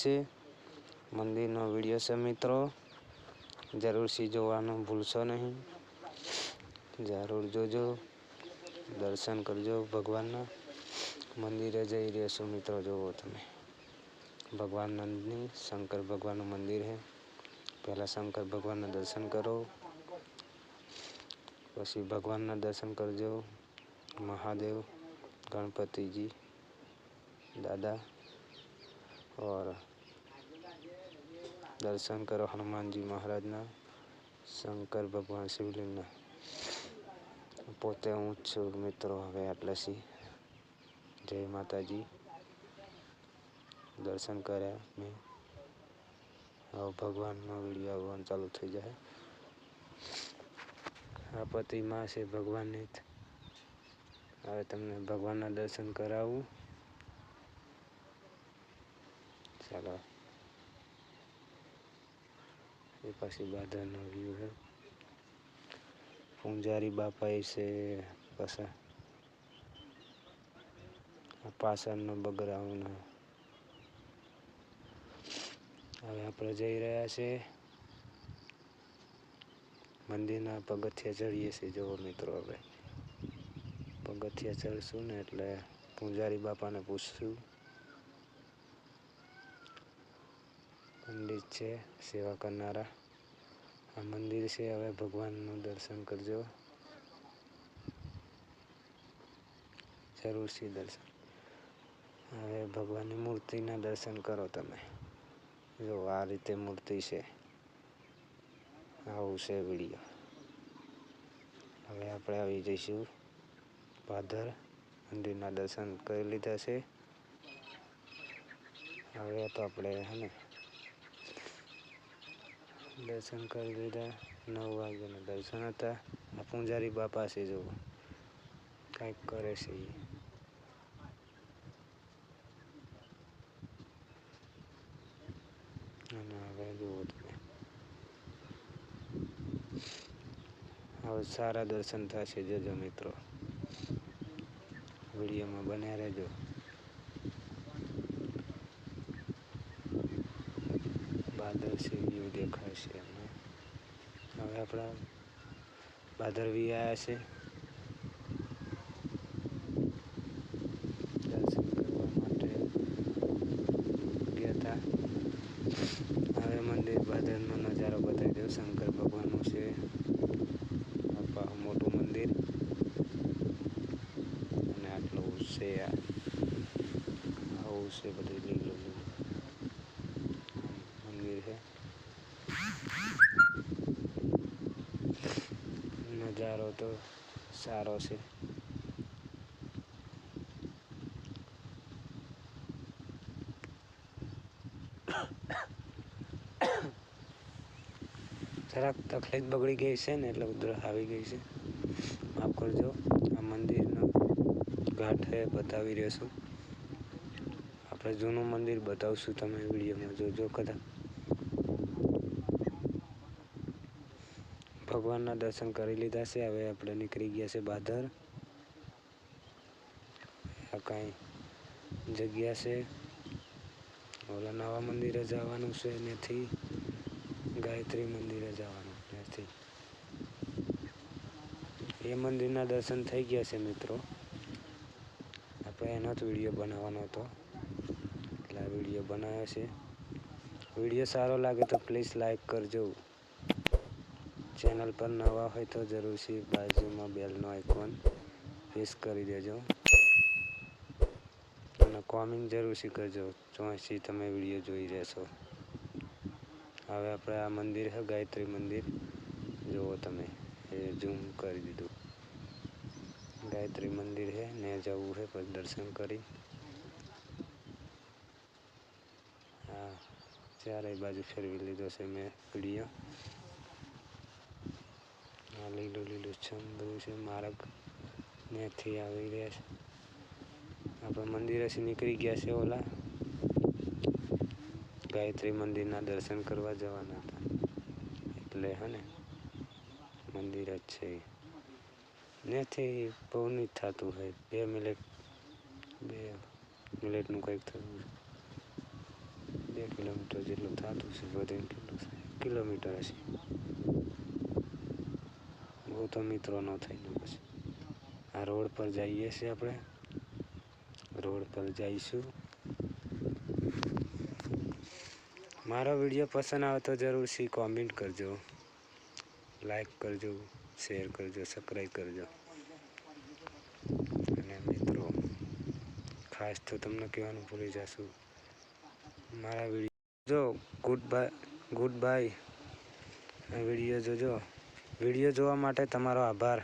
से मंदिर वीडियो से मित्रों ज़रूर सी जो भूलो नहीं ज़रूर जो जो दर्शन करजो भगवान ना मंदिर जाइ रहो मित्रों जो ते भगवान नंदनी शंकर भगवान मंदिर है पहला शंकर भगवान दर्शन करो पशी भगवान ना दर्शन करजो महादेव गणपति जी दादा और દર્શન કરો હનુમાનજી મહારાજના શંકર ભગવાન શિવલિંગના પોતે હું છું મિત્રો હવે આટલેથી જય માતાજી દર્શન કર્યા મેં હવે ભગવાનનો વીડિયો આવવાનું ચાલુ થઈ જાય આ પ્રતિમા છે ભગવાનની હવે તમને ભગવાનના દર્શન કરાવું. ચાલો એ પછી બાદરનો વ્યૂ છે. પૂંજારી બાપા એ છે પાછા. પાછળનો બગરાઉન્ડ હવે આપણે જઈ રહ્યા છે મંદિરના પગથિયા ચડીએ છીએ. જુઓ મિત્રો હવે. પગથિયા ચડશું ને એટલે પૂંજારી બાપાને પૂછશું. પંડિત છે, સેવા કરનારા. આ મંદિર છે, હવે ભગવાનનું દર્શન કરજો. જરૂરથી દર્શન. હવે ભગવાનની મૂર્તિના દર્શન કરો તમે. જો આ રીતે મૂર્તિ છે. આવું છે વીડિયો. હવે આપણે આવી જઈશું. ભાદર મંદિરના દર્શન કરી લીધા છે. હવે તો આપણે, હે ને દર્શન કરી લીધા. નવ વાગ્યાના દર્શન હતા. આ પૂંજારી બાપા છે જો. કંઈક કરે છે અને હવે જુઓ તમે હવે સારા દર્શન થશે. જજો મિત્રો. વિડીયોમાં બન્યા રહેજો. બાદર છે દેખાય છે અમને હવે આપણા બાદરવી આવ્યા છે. દર્શન કરવા માટે ગયા હતા હવે મંદિર બાદરનો નજારો બતાવી દઉં. શંકર ભગવાનનું છે. મોટું મંદિર. અને આટલું છે આ. આવું છે બધું લીલું લીલું મંદિર છે નજારો તો સારો છે. જરાક તકલીફ બગડી ગઈ છે ને એટલે ઉધરસ આવી ગઈ છે. માફ કરજો, આ મંદિરનો છે બતાવી રહ્યો છું. આપણે જૂનું મંદિર બતાવશું, તમે વિડીયોમાં જોજો કદાચ. ભગવાનના દર્શન કરી લીધા છે. હવે આપણે નીકળી ગયા છે બાદર આ કાંઈ જગ્યા છે. ઓલા નવા મંદિરે જવાનું છે નથી ગાયત્રી મંદિરે જવાનું ત્યાંથી એ મંદિરના દર્શન થઈ ગયા છે મિત્રો. આપણે એનો જ વીડિયો બનાવવાનો હતો. એટલે આ વીડિયો બનાવ્યો છે. વીડિયો સારો લાગે તો પ્લીઝ લાઈક કરજો. ચેનલ પર નવા હોય તો જરૂરથી બાજુમાં બેલનો આઇકોન પ્રેસ કરી દેજો. અને કોમેન્ટ જરૂરથી કરજો ચોથી તમે વીડિયો જોઈ રહેશો. હવે આપણે આ મંદિર છે ગાયત્રી મંદિર. જુઓ તમે, એ ઝૂમ કરી દીધું. ગાયત્રી મંદિર છે ને જવું છે પછી દર્શન કરી. હા ચારે બાજુ ફેરવી લીધો છે મેં વીડિયો. લીલું લીલું છમ બધું છે માર્ગ ત્યાંથી આવી રહ્યા છે. આપણે મંદિરેથી નીકળી ગયા છે ઓલા. ગાયત્રી મંદિરના દર્શન કરવા જવાના હતા. એટલે હે ને, મંદિર જ છે. ત્યાંથી બહુ નહીં થતું હોય. બે મિનિટ, બે મિનિટનું કંઈક થતું બે કિલોમીટર જેટલું થતું છે બધું કેટલું કિલોમીટર હશે. બહુ તો મિત્રો ન થઈ ગયો પછી. આ રોડ પર જઈએ છીએ આપણે. રોડ પર જઈશું. મારો વીડિયો પસંદ આવે તો જરૂરથી કોમેન્ટ કરજો. લાઈક કરજો શેર કરજો સબસ્ક્રાઈબ કરજો. અને મિત્રો, ખાસ તો તમને કહેવાનું ભૂલી જશું. મારા વીડિયો જો good bye good bye video જોજો. વીડિયો જોવા માટે તમારો આભાર.